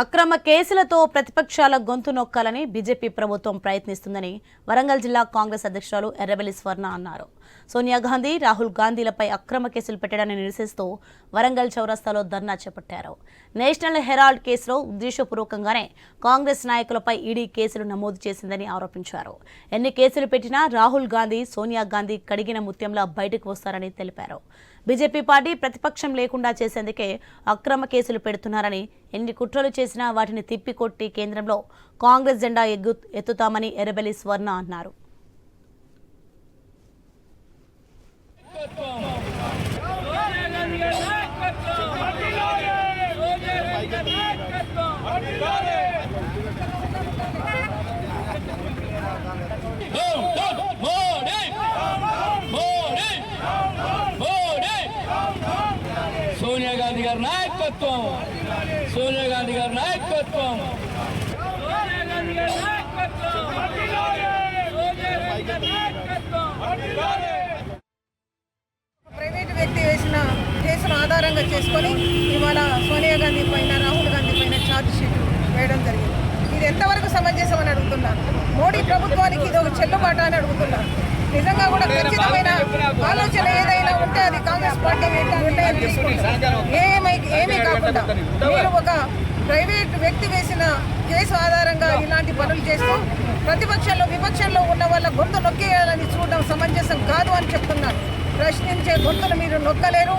అక్రమ కేసులతో ప్రతిపక్షాల గొంతు నొక్కాలని బీజేపీ ప్రభుత్వం ప్రయత్నిస్తుందని వరంగల్ జిల్లా కాంగ్రెస్ అధ్యక్షురాలు ఎర్రబెల్లి స్వర్ణ అన్నారు. సోనియా గాంధీ రాహుల్ గాంధీలపై అక్రమ కేసులు పెట్టడాన్ని నిరసిస్తూ వరంగల్ చౌరస్తాలో ధర్నా చేపట్టారు. నేషనల్ హెరాల్డ్ కేసులో ఉద్దేశపూర్వకంగానే కాంగ్రెస్ నాయకులపై ఈడీ కేసులు నమోదు చేసిందని ఆరోపించారు. ఎన్ని కేసులు పెట్టినా రాహుల్ గాంధీ సోనియా గాంధీ కడిగిన ముత్యంలా బయటకు వస్తారని తెలిపారు. బీజేపీ పార్టీ ప్రతిపక్షం లేకుండా చేసేందుకే అక్రమ కేసులు పెడుతున్నారని ఎన్ని కుట్రలు చేసినా వాటిని తిప్పికొట్టి కేంద్రంలో కాంగ్రెస్ జెండా ఎగ్గు ఎత్తుతామని ఎర్రబెల్లి స్వర్ణ అన్నారు మోడీ మోడీ మోడీ సోనియా గాంధీ గారి నాయకత్వం. సోనియా గాంధీ గారి నాయకత్వం. ప్రైవేటు వ్యక్తి వేసిన కేసును ఆధారంగా చేసుకొని ఇవాళ సోనియా గాంధీ పైన రాహుల్ గాంధీ పైన ఛార్జ్ వేయడం జరిగింది. ఇది ఎంతవరకు సమంజసం అని అడుగుతున్నారు మోడీ ప్రభుత్వానికి ఇది ఒక చెల్లుబాటు అని అడుగుతున్నారు నిజంగా కూడా ఖచ్చితమైన ఆలోచన ఏదైనా ఉంటే అది కాంగ్రెస్ పార్టీ నిర్ణయం తీసుకుంటారు ఏమై ఏమీ కాకుండా మీరు ఒక ప్రైవేట్ వ్యక్తి వేసిన కేసు ఆధారంగా ఇలాంటి పనులు చేస్తూ ప్రతిపక్షంలో విపక్షంలో ఉన్న వాళ్ళ గొంతు నొక్కేయాలని చూడడం సమంజసం కాదు అని చెప్తున్నారు ప్రశ్నించే గొంతును మీరు నొక్కలేరు.